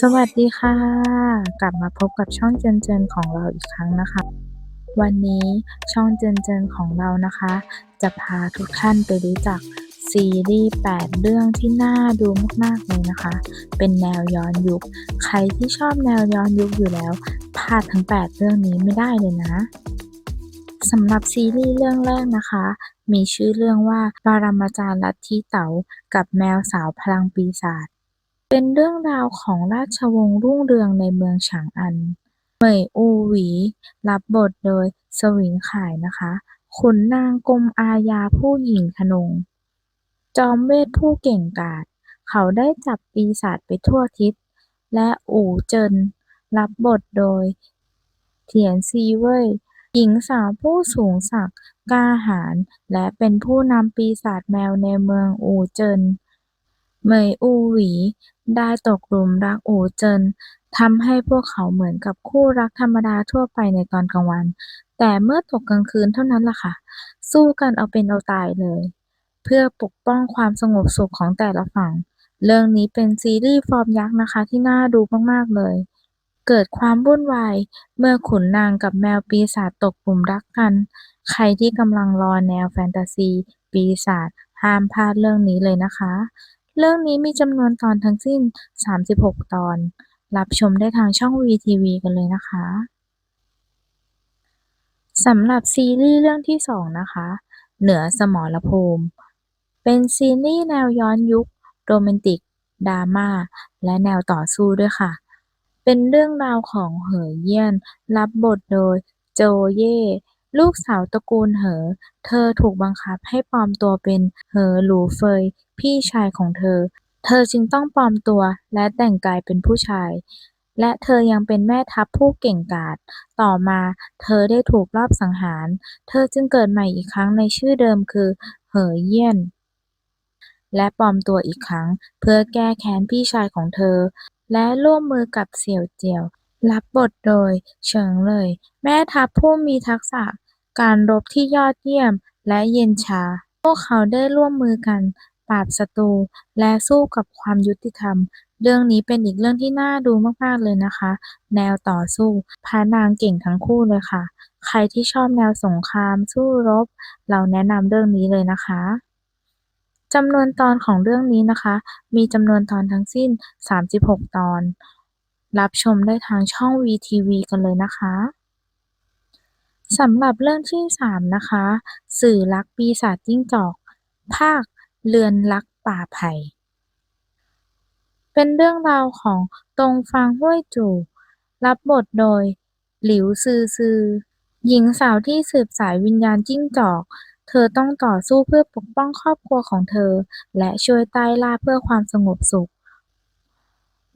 สวัสดีค่ะ กลับมาพบกับช่องเจนเจนของเราอีกครั้งนะคะ วันนี้ช่องเจนเจนของเรานะคะ จะพาทุกท่านไปรู้จักซีรีส์8 เรื่องที่น่าดูมากๆเลยนะคะ เป็นแนวย้อนยุค ใครที่ชอบแนวย้อนยุคอยู่แล้วพลาดทั้ง 8 เรื่องนี้ไม่ได้เลยนะสำหรับซีรีส์เรื่องแรกนะคะ มีชื่อเรื่องว่าปรมาจารย์ลัทธิเต๋ากับแมวสาวพลังปีศาจ เป็นเรื่องราวของราชวงศ์รุ่งเรืองในเมืองฉางอัน เหมยอูหวี รับบทโดย สวิงข่ายนะคะ ขุนนางกรมอาญาผู้หญิงทนง จอมเวทผู้เก่งกาจ เขาได้จับปีศาจไปทั่วทิศ และอู่เจิน รับบทโดย เถียนซีเว่ย หญิงสาวผู้สูงศักดิ์กล้าหาญและเป็นผู้นำปีศาจแมวในเมืองอู่เจิน เหมยอูหวีได้ตกหลุมรักอู่เจินทำให้พวกเขาเหมือนกับคู่รักธรรมดาทั่วไปในตอนกลางวัน แต่เมื่อตกกลางคืนเท่านั้นล่ะค่ะ สู้กันเอาเป็นเอาตายเลย เพื่อปกป้องความสงบสุขของแต่ละฝั่ง เรื่องนี้เป็นซีรีส์ฟอร์มยักษ์นะคะที่น่าดูมากๆเลย เกิดความวุ่นวายเมื่อขุนนางกับแมวปีศาจตกหลุมรักกัน ใครที่กำลังรอแนวแฟนตาซี ปีศาจห้ามพลาดเรื่องนี้เลยนะคะ เรื่องนี้มีจำนวนตอนทั้งสิ้น 36 ตอน รับชมได้ทางช่อง VTV กันเลยนะคะสำหรับซีรีส์เรื่องที่ 2 นะคะ เหนือสมรภูมิ เป็นซีรีส์แนวย้อนยุค โรแมนติกดราม่า และแนวต่อสู้ด้วยค่ะ เป็นเรื่องราวของเหอเยี่ยน รับบทโดยโจเย่ ลูกสาวตระกูลเหอ เธอถูกบังคับให้ปลอมตัวเป็นเหอหลูเฟย พี่ชายของเธอ เธอจึงต้องปลอมตัวและแต่งกายเป็นผู้ชาย และเธอยังเป็นแม่ทัพผู้เก่งกาจ ต่อมาเธอได้ถูกลอบสังหาร เธอจึงเกิดใหม่อีกครั้งในชื่อเดิมคือเหอเยี่ยน และปลอมตัวอีกครั้งเพื่อแก้แค้นพี่ชายของเธอ และร่วมมือกับเสี่ยวเจียว รับบทโดย เฉิงเหลยแม่ทัพผู้มีทักษะการรบที่ยอดเยี่ยมและเย็นชา พวกเขาได้ร่วมมือกันปราบศัตรูและสู้กับความยุติธรรม เรื่องนี้เป็นอีกเรื่องที่น่าดูมาก ๆ เลยนะคะ แนวต่อสู้พระนางเก่งทั้งคู่เลยค่ะ ใครที่ชอบแนวสงครามสู้รบ เราแนะนำเรื่องนี้เลยนะคะจำนวนตอนของเรื่องนี้นะคะ มีจำนวนตอนทั้งสิ้น 36 ตอน รับชมได้ทางช่อง VTV กันเลยนะคะสำหรับเรื่องที่ 3 นะคะ สื่อรักปีศาจจิ้งจอก ภาคเรือนรักป่าไผ่เป็นเรื่องราวของตรงฟางห้วยจู่รับบทโดย หลิวซือซือ หญิงสาวที่สืบสายวิญญาณจิ้งจอก เธอต้องต่อสู้เพื่อปกป้องครอบครัวของเธอ และช่วยใต้ล่าเพื่อความสงบสุข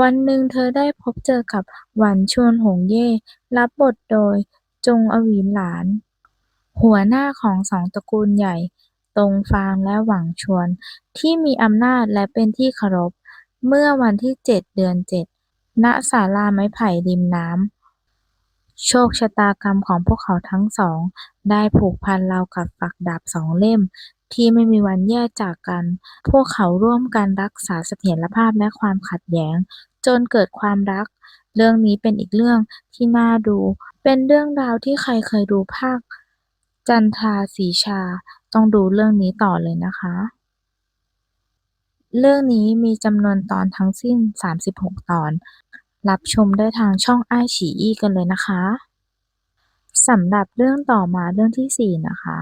วันหนึ่งเธอได้พบเจอกับหวันชวนหงเย่ รับบทโดย จง อวีนหลาน หัวหน้าของสองตระกูลใหญ่ ตงฟางและหวังชวน ที่มีอำนาจและเป็นที่เคารพ เมื่อวันที่ 7 เดือน 7 ณ ศาลาไม้ไผ่ริมน้ำ โชคชะตากรรมของพวกเขาทั้งสอง ได้ผูกพันราวกับฝักดาบสองเล่ม ที่ไม่มีวันแยกจากกัน พวกเขาร่วมกันรักษาเสถียรภาพและความขัดแย้ง จนเกิดความรัก เรื่องนี้เป็นอีกเรื่องที่น่าดู เป็นเรื่องราวที่ใครเคยดูภาค จันทราสีชา ต้องดูเรื่องนี้ต่อเลยนะคะ เรื่องนี้มีจำนวนตอนทั้งสิ้น 36 ตอน รับชมได้ทางช่องไอฉีอีกันเลยนะคะสำหรับเรื่องต่อมาเรื่องที่ 4 นะคะ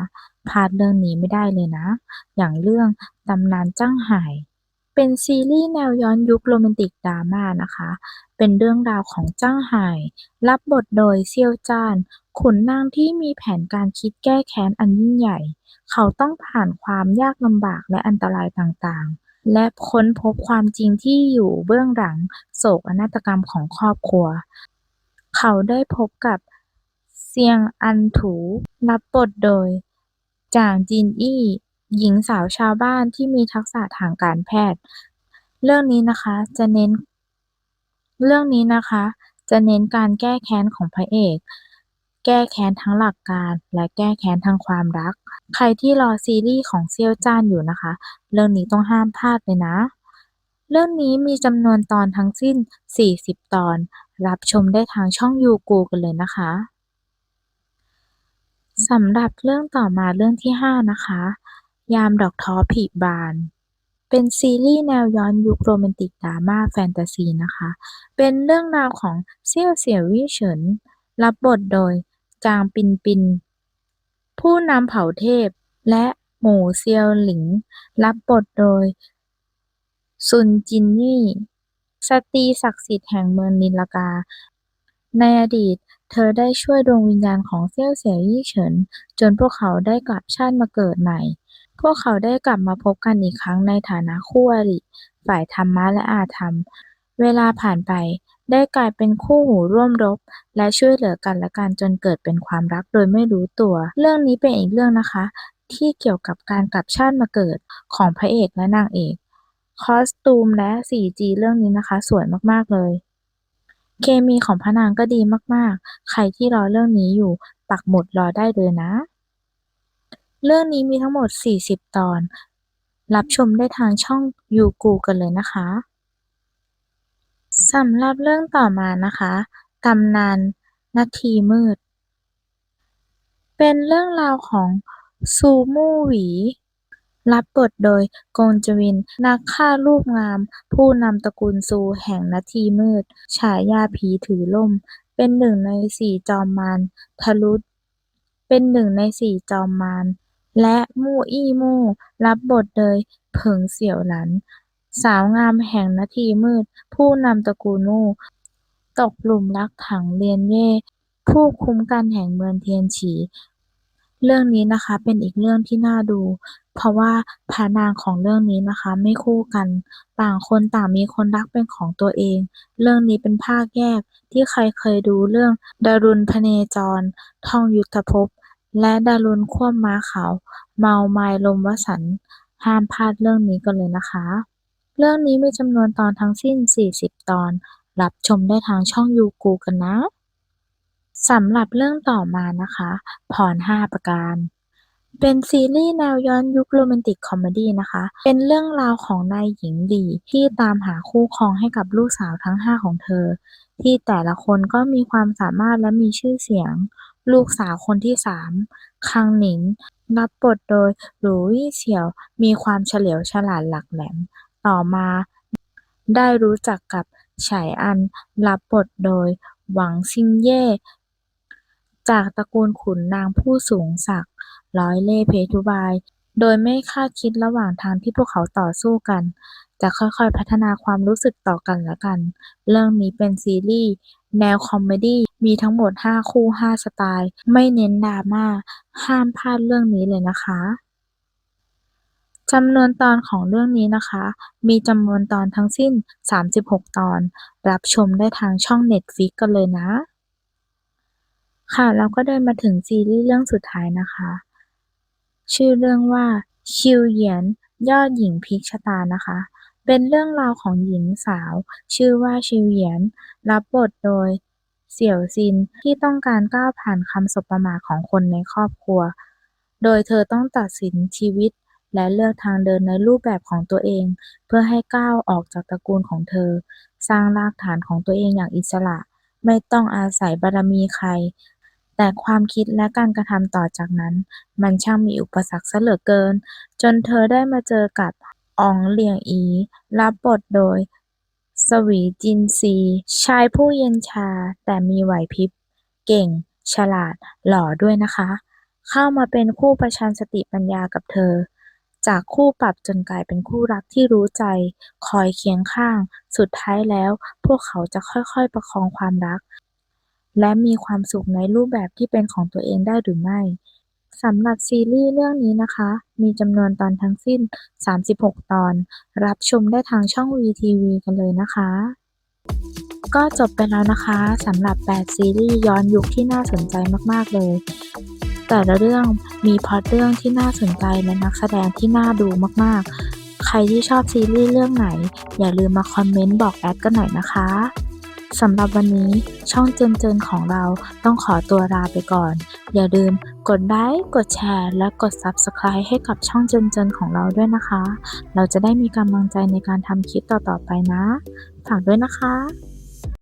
พลาดเรื่องนี้ไม่ได้เลยนะ อย่างเรื่องตำนานจ้างไห่เป็นซีรีส์แนวย้อนยุคโรแมนติกดราม่านะคะ เป็นเรื่องราวของจ้างไห่รับบทโดยเซียวจ้านขุนนางที่มีแผนการคิดแก้แค้นอันยิ่งใหญ่ เขาต้องผ่านความยากลำบากและอันตรายต่างๆ และค้นพบความจริงที่อยู่เบื้องหลังโศกนาฏกรรมของครอบครัว เขาได้พบกับเซียงอันถู รับบทโดย จางจินอี้ หญิงสาวชาวบ้านที่มีทักษะทางการแพทย์ เรื่องนี้นะคะจะเน้น เรื่องนี้นะคะ จะเน้นการแก้แค้นของพระเอก แก้แค้นทั้งหลักการ และแก้แค้นทางความรัก ใครที่รอซีรีส์ของเซี่ยวจ้านอยู่นะคะ เรื่องนี้ต้องห้ามพลาดเลยนะ เรื่องนี้มีจำนวนตอนทั้งสิ้น 40 ตอน รับชมได้ทางช่องยูกูกันเลยนะคะสำหรับเรื่องต่อมาเรื่องที่ 5 นะคะ ยามดอกท้อผลิบาน เป็นซีรีส์แนวย้อนยุคโรแมนติกดราม่าแฟนตาซีนะคะ เป็นเรื่องราวของเซี่ยวเสี่ยววี่เฉิน รับบทโดยจางปินปิน ผู้นำเผ่าเทพ และหมู่เซียวหลิง รับบทโดย ซุน จินนี่ สตรีศักดิ์สิทธิ์แห่งเมืองนินลกา ในอดีต เธอได้ช่วยดวงวิญญาณของเซี่ยวเสี่ยยี่เฉิน จนพวกเขาได้กลับชาติมาเกิดใหม่ พวกเขาได้กลับมาพบกันอีกครั้งในฐานะคู่อริ ฝ่ายธรรมะและอาธรรม เวลาผ่านไป ได้กลายเป็นคู่หูร่วมรบ และช่วยเหลือกันและกันจนเกิดเป็นความรักโดยไม่รู้ตัว เรื่องนี้เป็นอีกเรื่องนะคะ ที่เกี่ยวกับการกลับชาติมาเกิดของพระเอกและนางเอกคอสตูมและ 4G เรื่องนี้นะคะ สวยมากๆเลย เคมีของพระนางก็ดีมากๆ ใครที่รอเรื่องนี้อยู่ปักหมุดรอได้เลยนะ เรื่องนี้มีทั้งหมด 40 ตอน รับชมได้ทางช่องยูกูกันเลยนะคะ สำหรับเรื่องต่อมานะคะ ตำนานนาทีมืด เป็นเรื่องราวของซูมู่หวี รับบทโดยกงจวิน นักฆ่ารูปงาม ผู้นำตระกูลซูแห่งนาทีมืด ฉายาผีถือล่ม เป็นหนึ่งในสี่จอมมารทะลุเป็นหนึ่งในสี่จอมมารและมู่อี้มู่ รับบทโดยเผิงเสี่ยวหลัน สาวงามแห่งนาทีมืด ผู้นำตระกูลมู่ ตกหลุมรักถังเลียนเย่ ผู้คุ้มกันแห่งเมืองเทียนฉี เรื่องนี้นะคะเป็นอีกเรื่องที่น่าดู เพราะว่าพระนางของเรื่องนี้นะคะไม่คู่กัน ต่างคนต่างมีคนรักเป็นของตัวเอง เรื่องนี้เป็นภาคแยกที่ใครเคยดูเรื่องดารุณพเนจร ทองยุทธภพ และดารุณควบม้าขาว เมาไมลมวสันห้ามพลาดเรื่องนี้กันเลยนะคะ เรื่องนี้มีจำนวนตอนทั้งสิ้น 40 ตอน รับชมได้ทางช่องยูกูกันนะ สำหรับเรื่องต่อมานะคะ พรห้าประการ เป็นซีรีส์แนวย้อนยุคโรแมนติกคอมเมดี้นะคะ เป็นเรื่องราวของนายหญิงหลี่ที่ตามหาคู่ครองให้กับลูกสาวทั้งห้าของเธอ ที่แต่ละคนก็มีความสามารถและมีชื่อเสียง ลูกสาวคนที่สามคังหนิงรับบทโดยหรูวี่เฉียว มีความเฉลียวฉลาดหลักแหลม ต่อมาได้รู้จักกับไฉอัน รับบทโดยหวังซิงเย่ จากตระกูลขุนนางผู้สูงศักดิ์ ร้อยเล่ห์เพทุบาย โดยไม่คาดคิดระหว่างทางที่พวกเขาต่อสู้กัน จะค่อยๆ พัฒนาความรู้สึกต่อกันและกัน เรื่องนี้เป็นซีรีส์ แนวคอมเมดี้ มีทั้งหมด 5 คู่ 5 สไตล์ ไม่เน้นดราม่า ห้ามพลาดเรื่องนี้เลยนะคะ จำนวนตอนของเรื่องนี้นะคะ มีจำนวนตอนทั้งสิ้น 36 ตอน รับชมได้ทางช่อง Netflix กันเลยนะ ค่ะเราก็เดินมาถึงซีรีส์เรื่องสุดท้ายนะคะ ชื่อเรื่องว่าชิวเหยียนยอดหญิงพิกชะตานะคะ เป็นเรื่องราวของหญิงสาว ชื่อว่าชิวเหยียน รับบทโดยเสี่ยวซินที่ต้องการก้าวผ่านคำสบประมาทของคนในครอบครัว โดยเธอต้องตัดสินชีวิต และเลือกทางเดินในรูปแบบของตัวเอง เพื่อให้ก้าวออกจากตระกูลของเธอ สร้างรากฐานของตัวเองอย่างอิสระ ไม่ต้องอาศัยบารมีใคร แต่ความคิดและการกระทำต่อจากนั้น มันช่างมีอุปสรรคซะเหลือเกิน จนเธอได้มาเจอกับอองเหลียงอี รับบทโดย สวีจินซี ชายผู้เย็นชาแต่มีไหวพริบ เก่ง ฉลาด หล่อด้วยนะคะ เข้ามาเป็นคู่ประชันสติปัญญากับเธอ จากคู่ปรับจนกลายเป็นคู่รักที่รู้ใจ คอยเคียงข้าง สุดท้ายแล้ว พวกเขาจะค่อย ๆ ประคองความรัก และมีความสุขในรูปแบบที่เป็นของตัวเองได้หรือไม่สำหรับซีรีส์เรื่องนี้นะคะ มีจำนวนตอนทั้งสิ้น 36 ตอน รับชมได้ทางช่อง VTV กันเลยนะคะ ก็จบไปแล้วนะคะสำหรับ 8 ซีรีส์ย้อนยุคที่น่าสนใจมาก ๆ เลย แต่ละเรื่องมีพล็อตเรื่องที่น่าสนใจและนักแสดงที่น่าดูมากๆ ใครที่ชอบซีรีส์เรื่องไหน อย่าลืมมาคอมเมนต์บอกแอดกันหน่อยนะคะสำหรับวันนี้ช่องเจินเจินของเราต้องขอตัวลาไปก่อน อย่าลืมกดไลค์กดแชร์ และกด Subscribe ให้กับช่องเจินเจินของเราด้วยนะคะ เราจะได้มีกำลังใจในการทำคลิปต่อๆไปนะ ฝากด้วยนะคะ